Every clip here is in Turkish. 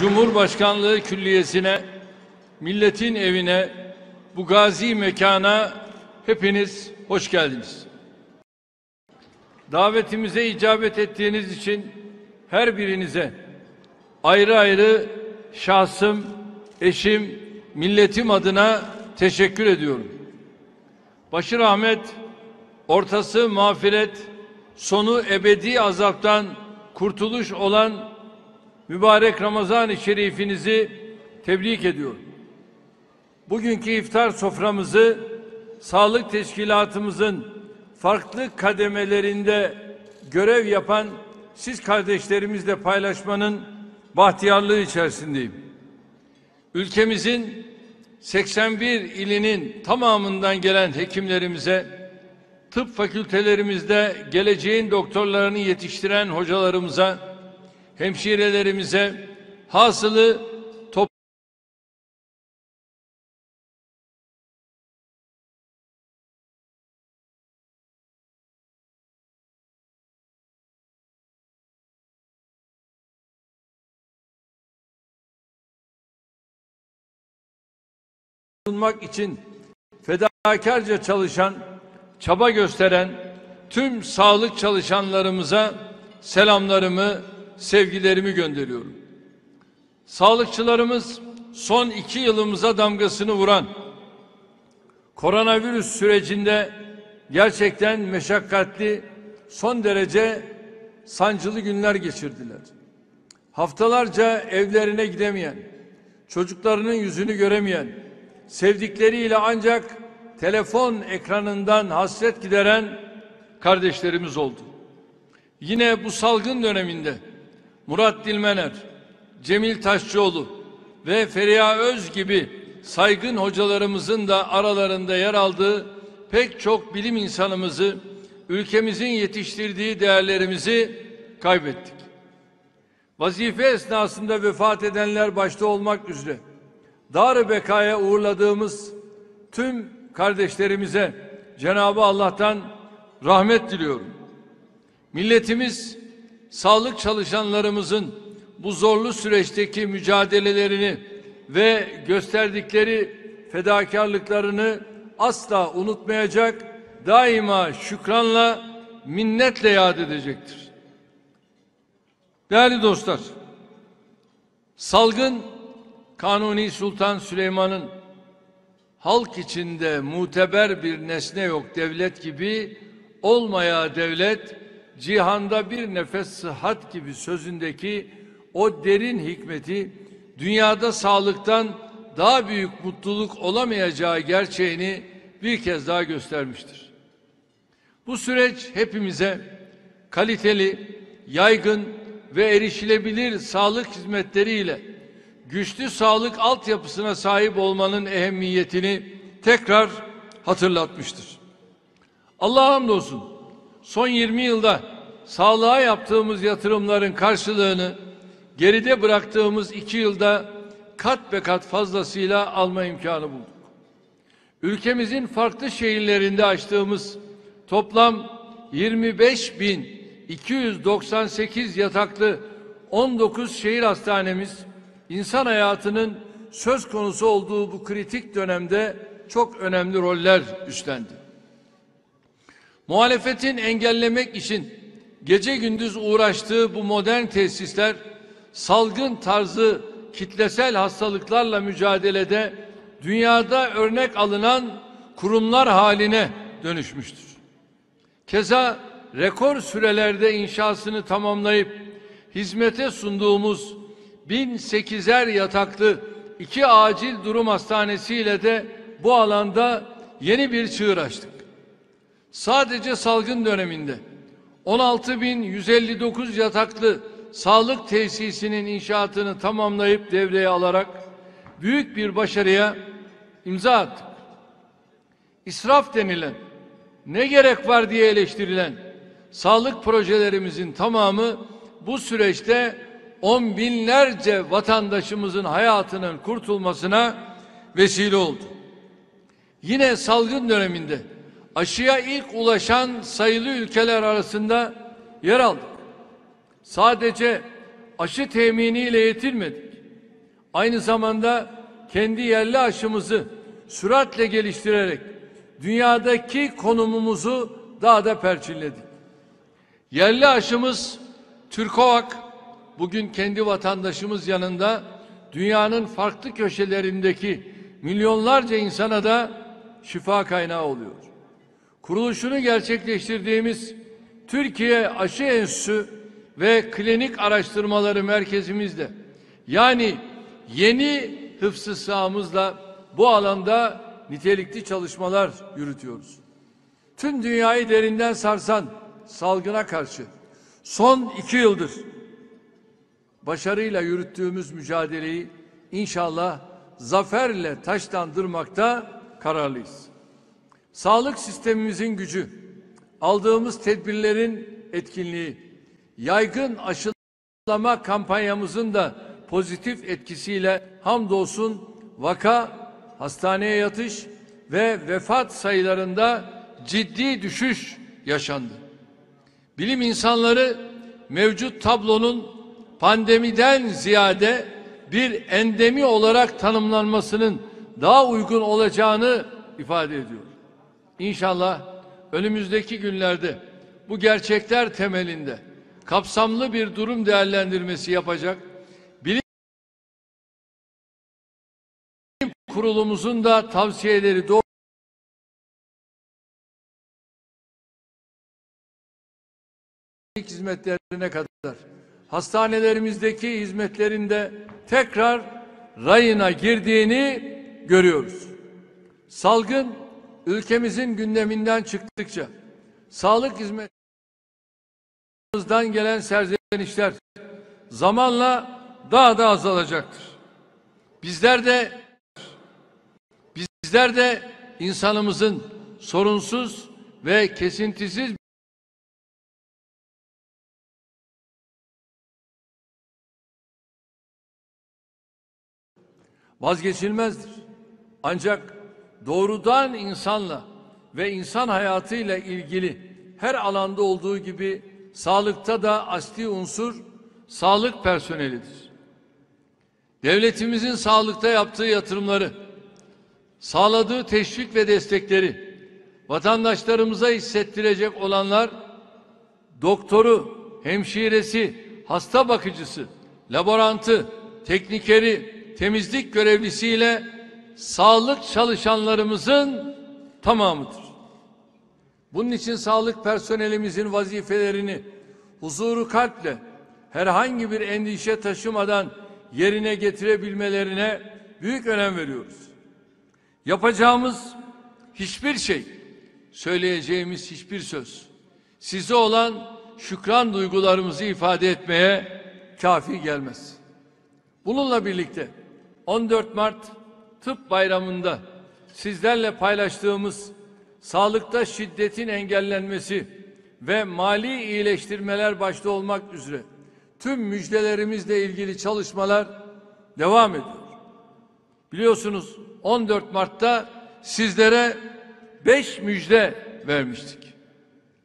Cumhurbaşkanlığı Külliyesi'ne, milletin evine, bu gazi mekana hepiniz hoş geldiniz. Davetimize icabet ettiğiniz için her birinize ayrı ayrı şahsım, eşim, milletim adına teşekkür ediyorum. Başı rahmet, ortası mağfiret, sonu ebedi azaptan kurtuluş olan mübarek Ramazan-ı Şerifinizi tebrik ediyorum. Bugünkü iftar soframızı sağlık teşkilatımızın farklı kademelerinde görev yapan siz kardeşlerimizle paylaşmanın bahtiyarlığı içerisindeyim. Ülkemizin 81 ilinin tamamından gelen hekimlerimize, tıp fakültelerimizde geleceğin doktorlarını yetiştiren hocalarımıza, hemşirelerimize, hasılı sunmak için fedakarca çalışan, çaba gösteren tüm sağlık çalışanlarımıza selamlarımı, sevgilerimi gönderiyorum. Sağlıkçılarımız son iki yılımıza damgasını vuran koronavirüs sürecinde gerçekten meşakkatli, son derece sancılı günler geçirdiler. Haftalarca evlerine gidemeyen, çocuklarının yüzünü göremeyen, sevdikleriyle ancak telefon ekranından hasret gideren kardeşlerimiz oldu. Yine bu salgın döneminde Murat Dilmener, Cemil Taşçıoğlu ve Feriha Öz gibi saygın hocalarımızın da aralarında yer aldığı pek çok bilim insanımızı, ülkemizin yetiştirdiği değerlerimizi kaybettik. Vazife esnasında vefat edenler başta olmak üzere dar bekaya uğurladığımız tüm kardeşlerimize Cenabı Allah'tan rahmet diliyorum. Milletimiz sağlık çalışanlarımızın bu zorlu süreçteki mücadelelerini ve gösterdikleri fedakarlıklarını asla unutmayacak, daima şükranla, minnetle yad edecektir. Değerli dostlar, salgın Kanuni Sultan Süleyman'ın halk içinde muteber bir nesne yok devlet gibi olmaya devlet cihanda bir nefes sıhhat gibi sözündeki o derin hikmeti dünyada sağlıktan daha büyük mutluluk olamayacağı gerçeğini bir kez daha göstermiştir. Bu süreç hepimize kaliteli, yaygın ve erişilebilir sağlık hizmetleriyle güçlü sağlık altyapısına sahip olmanın ehemmiyetini tekrar hatırlatmıştır. Allah'a hamdolsun son 20 yılda sağlığa yaptığımız yatırımların karşılığını geride bıraktığımız iki yılda kat be kat fazlasıyla alma imkanı bulduk. Ülkemizin farklı şehirlerinde açtığımız toplam 25.298 yataklı 19 şehir hastanemiz insan hayatının söz konusu olduğu bu kritik dönemde çok önemli roller üstlendi. Muhalefetin engellemek için gece gündüz uğraştığı bu modern tesisler salgın tarzı kitlesel hastalıklarla mücadelede dünyada örnek alınan kurumlar haline dönüşmüştür. Keza rekor sürelerde inşasını tamamlayıp hizmete sunduğumuz 1008'er yataklı iki acil durum hastanesiyle de bu alanda yeni bir çığır açtık. Sadece salgın döneminde 16.159 yataklı sağlık tesisinin inşaatını tamamlayıp devreye alarak büyük bir başarıya imza attık. İsraf denilen, ne gerek var diye eleştirilen sağlık projelerimizin tamamı bu süreçte on binlerce vatandaşımızın hayatının kurtulmasına vesile oldu. Yine salgın döneminde aşıya ilk ulaşan sayılı ülkeler arasında yer aldık. Sadece aşı teminiyle yetinmedik. Aynı zamanda kendi yerli aşımızı süratle geliştirerek dünyadaki konumumuzu daha da perçinledik. Yerli aşımız Türkovak bugün kendi vatandaşımız yanında dünyanın farklı köşelerindeki milyonlarca insana da şifa kaynağı oluyor. Kuruluşunu gerçekleştirdiğimiz Türkiye Aşı Enstitüsü ve Klinik Araştırmaları Merkezimizde yani yeni hıfzı sahamızla bu alanda nitelikli çalışmalar yürütüyoruz. Tüm dünyayı derinden sarsan salgına karşı son iki yıldır başarıyla yürüttüğümüz mücadeleyi inşallah zaferle taşlandırmakta kararlıyız. Sağlık sistemimizin gücü, aldığımız tedbirlerin etkinliği, yaygın aşılama kampanyamızın da pozitif etkisiyle hamdolsun vaka, hastaneye yatış ve vefat sayılarında ciddi düşüş yaşandı. Bilim insanları mevcut tablonun pandemiden ziyade bir endemi olarak tanımlanmasının daha uygun olacağını ifade ediyor. İnşallah önümüzdeki günlerde bu gerçekler temelinde kapsamlı bir durum değerlendirmesi yapacak bilim kurulumuzun da tavsiyeleri doğru hizmetlerine kadar hastanelerimizdeki hizmetlerinde tekrar rayına girdiğini görüyoruz. Salgın ülkemizin gündeminden çıktıkça sağlık hizmetlerimizden gelen serzenişler zamanla daha da azalacaktır. Bizler de bizler de insanımızın sorunsuz ve kesintisiz vazgeçilmezdir. Ancak doğrudan insanla ve insan hayatıyla ilgili her alanda olduğu gibi sağlıkta da asli unsur sağlık personelidir. Devletimizin sağlıkta yaptığı yatırımları, sağladığı teşvik ve destekleri vatandaşlarımıza hissettirecek olanlar doktoru, hemşiresi, hasta bakıcısı, laborantı, teknikeri, temizlik görevlisiyle sağlık çalışanlarımızın tamamıdır. Bunun için sağlık personelimizin vazifelerini huzuru kalple herhangi bir endişe taşımadan yerine getirebilmelerine büyük önem veriyoruz. Yapacağımız hiçbir şey, söyleyeceğimiz hiçbir söz size olan şükran duygularımızı ifade etmeye kafi gelmez. Bununla birlikte 14 Mart Tıp Bayramı'nda sizlerle paylaştığımız sağlıkta şiddetin engellenmesi ve mali iyileştirmeler başta olmak üzere tüm müjdelerimizle ilgili çalışmalar devam ediyor. Biliyorsunuz 14 Mart'ta sizlere 5 müjde vermiştik.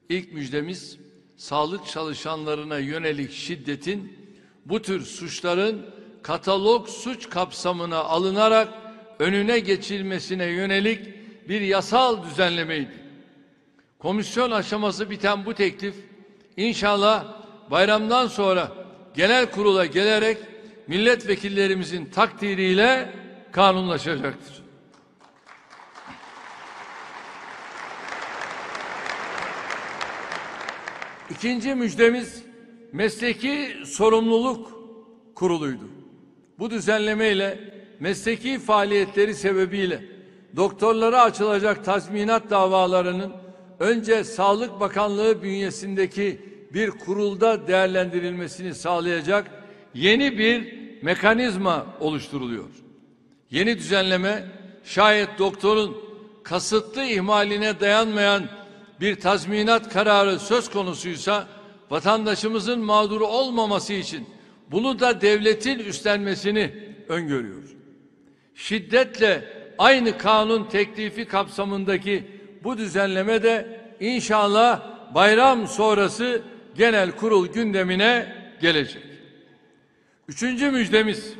İlk müjdemiz sağlık çalışanlarına yönelik şiddetin bu tür suçların katalog suç kapsamına alınarak önüne geçilmesine yönelik bir yasal düzenlemeydi. Komisyon aşaması biten bu teklif inşallah bayramdan sonra genel kurula gelerek milletvekillerimizin takdiriyle kanunlaşacaktır. İkinci müjdemiz mesleki sorumluluk kuruluydu. Bu düzenlemeyle mesleki faaliyetleri sebebiyle doktorlara açılacak tazminat davalarının önce Sağlık Bakanlığı bünyesindeki bir kurulda değerlendirilmesini sağlayacak yeni bir mekanizma oluşturuluyor. Yeni düzenleme şayet doktorun kasıtlı ihmaline dayanmayan bir tazminat kararı söz konusuysa vatandaşımızın mağduru olmaması için bunu da devletin üstlenmesini öngörüyor. Şiddetle aynı kanun teklifi kapsamındaki bu düzenleme de inşallah bayram sonrası genel kurul gündemine gelecek. Üçüncü müjdemiz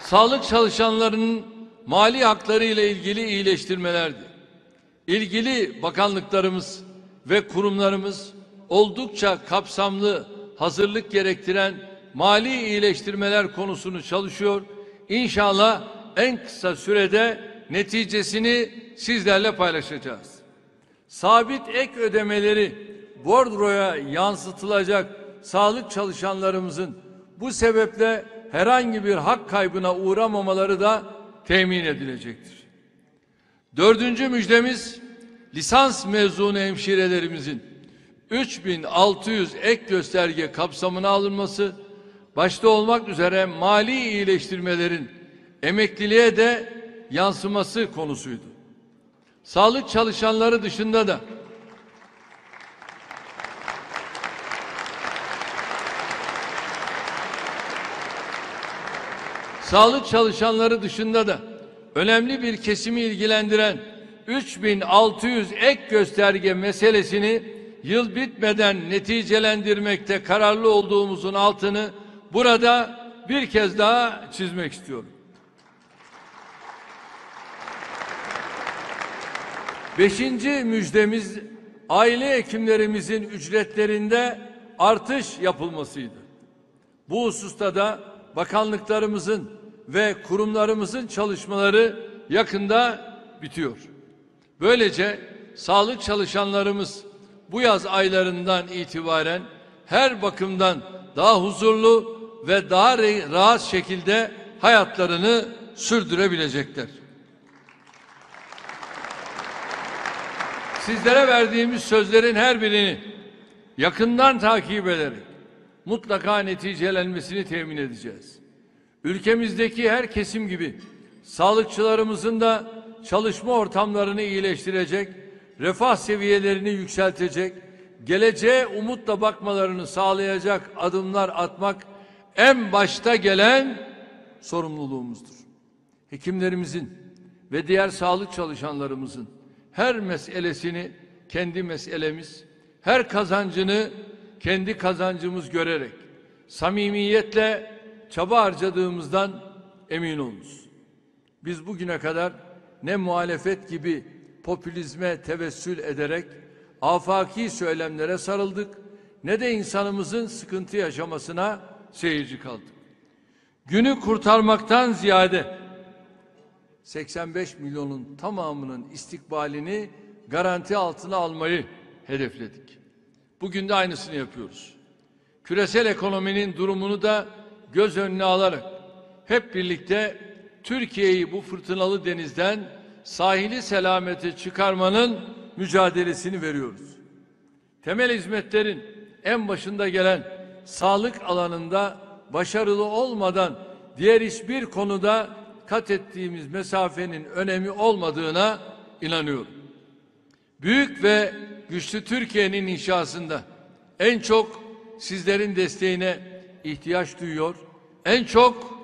sağlık çalışanlarının mali hakları ile ilgili iyileştirmelerdi. İlgili bakanlıklarımız ve kurumlarımız oldukça kapsamlı hazırlık gerektiren mali iyileştirmeler konusunu çalışıyor. İnşallah en kısa sürede neticesini sizlerle paylaşacağız. Sabit ek ödemeleri bordroya yansıtılacak sağlık çalışanlarımızın bu sebeple herhangi bir hak kaybına uğramamaları da temin edilecektir. Dördüncü müjdemiz lisans mezunu hemşirelerimizin 3600 ek gösterge kapsamına alınması başta olmak üzere mali iyileştirmelerin emekliliğe de yansıması konusuydu. Sağlık çalışanları dışında da sağlık çalışanları dışında da önemli bir kesimi ilgilendiren 3600 ek gösterge meselesini yıl bitmeden neticelendirmekte kararlı olduğumuzun altını burada bir kez daha çizmek istiyorum. Beşinci müjdemiz aile hekimlerimizin ücretlerinde artış yapılmasıydı. Bu hususta da bakanlıklarımızın ve kurumlarımızın çalışmaları yakında bitiyor. Böylece sağlık çalışanlarımız bu yaz aylarından itibaren her bakımdan daha huzurlu ve daha rahat şekilde hayatlarını sürdürebilecekler. Sizlere verdiğimiz sözlerin her birini yakından takip ederek mutlaka neticelenmesini temin edeceğiz. Ülkemizdeki her kesim gibi sağlıkçılarımızın da çalışma ortamlarını iyileştirecek, refah seviyelerini yükseltecek, geleceğe umutla bakmalarını sağlayacak adımlar atmak en başta gelen sorumluluğumuzdur. Hekimlerimizin ve diğer sağlık çalışanlarımızın her meselesini kendi meselemiz, her kazancını kendi kazancımız görerek samimiyetle çaba harcadığımızdan emin olunuz. Biz bugüne kadar ne muhalefet gibi popülizme tevessül ederek afaki söylemlere sarıldık ne de insanımızın sıkıntı yaşamasına seyirci kaldık. Günü kurtarmaktan ziyade 85 milyonun tamamının istikbalini garanti altına almayı hedefledik. Bugün de aynısını yapıyoruz. Küresel ekonominin durumunu da göz önüne alarak hep birlikte Türkiye'yi bu fırtınalı denizden sahili selamete çıkarmanın mücadelesini veriyoruz. Temel hizmetlerin en başında gelen sağlık alanında başarılı olmadan diğer hiçbir konuda kat ettiğimiz mesafenin önemi olmadığına inanıyorum. Büyük ve güçlü Türkiye'nin inşasında en çok sizlerin desteğine ihtiyaç duyuyor. En çok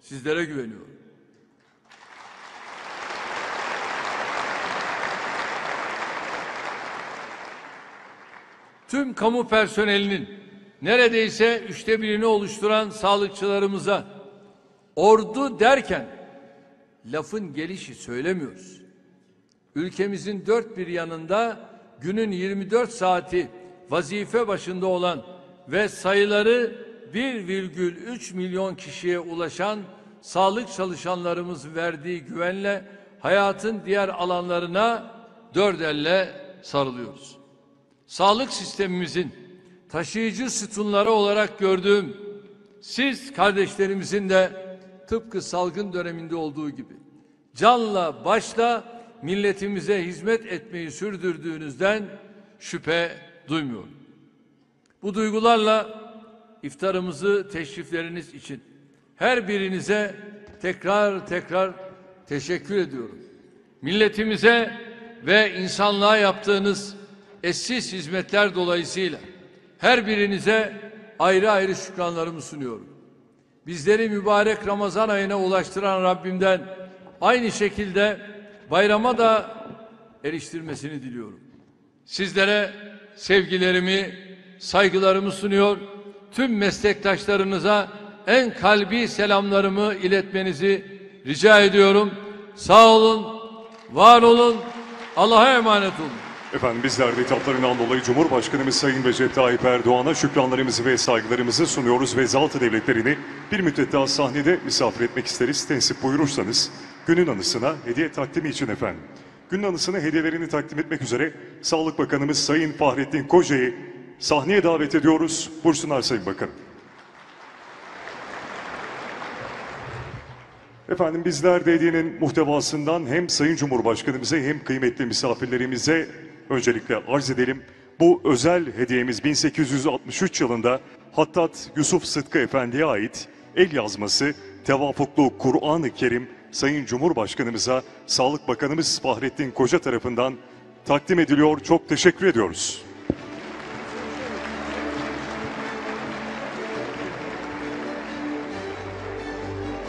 sizlere güveniyorum. Tüm kamu personelinin neredeyse üçte birini oluşturan sağlıkçılarımıza ordu derken lafın gelişi söylemiyoruz. Ülkemizin dört bir yanında günün 24 saati vazife başında olan ve sayıları 1,3 milyon kişiye ulaşan sağlık çalışanlarımız verdiği güvenle hayatın diğer alanlarına dört elle sarılıyoruz. Sağlık sistemimizin taşıyıcı sütunları olarak gördüğüm siz kardeşlerimizin de tıpkı salgın döneminde olduğu gibi canla başla milletimize hizmet etmeyi sürdürdüğünüzden şüphe duymuyorum. Bu duygularla iftarımızı teşrifleriniz için her birinize tekrar tekrar teşekkür ediyorum. Milletimize ve insanlığa yaptığınız eşsiz hizmetler dolayısıyla her birinize ayrı ayrı şükranlarımı sunuyorum. Bizleri mübarek Ramazan ayına ulaştıran Rabbimden aynı şekilde bayrama da eriştirmesini diliyorum. Sizlere sevgilerimi, saygılarımı sunuyor. Tüm meslektaşlarınıza en kalbi selamlarımı iletmenizi rica ediyorum. Sağ olun, var olun, Allah'a emanet olun. Efendim bizler de hitaplarından dolayı Cumhurbaşkanımız Sayın Recep Tayyip Erdoğan'a şükranlarımızı ve saygılarımızı sunuyoruz ve zaltı devletlerini bir müddet daha sahnede misafir etmek isteriz. Tensip buyurursanız günün anısına hediye takdimi için efendim. Günün anısına hediyelerini takdim etmek üzere Sağlık Bakanımız Sayın Fahrettin Koca'yı sahneye davet ediyoruz. Buyursunlar Sayın Bakanım. Efendim bizler de hediyenin muhtevasından hem Sayın Cumhurbaşkanımıza hem kıymetli misafirlerimize öncelikle arz edelim. Bu özel hediyemiz 1863 yılında Hattat Yusuf Sıtkı Efendi'ye ait el yazması tevafuklu Kur'an-ı Kerim Sayın Cumhurbaşkanımıza Sağlık Bakanımız Fahrettin Koca tarafından takdim ediliyor. Çok teşekkür ediyoruz.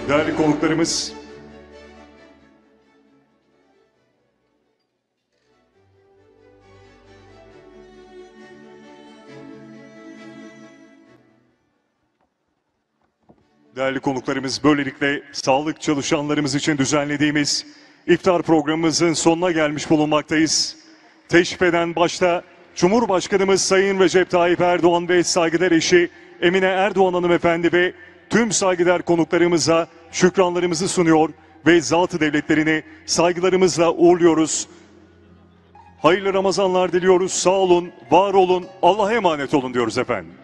Değerli konuklarımız, Değerli konuklarımız böylelikle sağlık çalışanlarımız için düzenlediğimiz iftar programımızın sonuna gelmiş bulunmaktayız. Teşrif eden başta Cumhurbaşkanımız Sayın Recep Tayyip Erdoğan ve saygıdeğer eşi Emine Erdoğan hanımefendi ve tüm saygıdeğer konuklarımıza şükranlarımızı sunuyor ve zatı devletlerini saygılarımızla uğurluyoruz. Hayırlı Ramazanlar diliyoruz. Sağ olun, var olun, Allah'a emanet olun diyoruz efendim.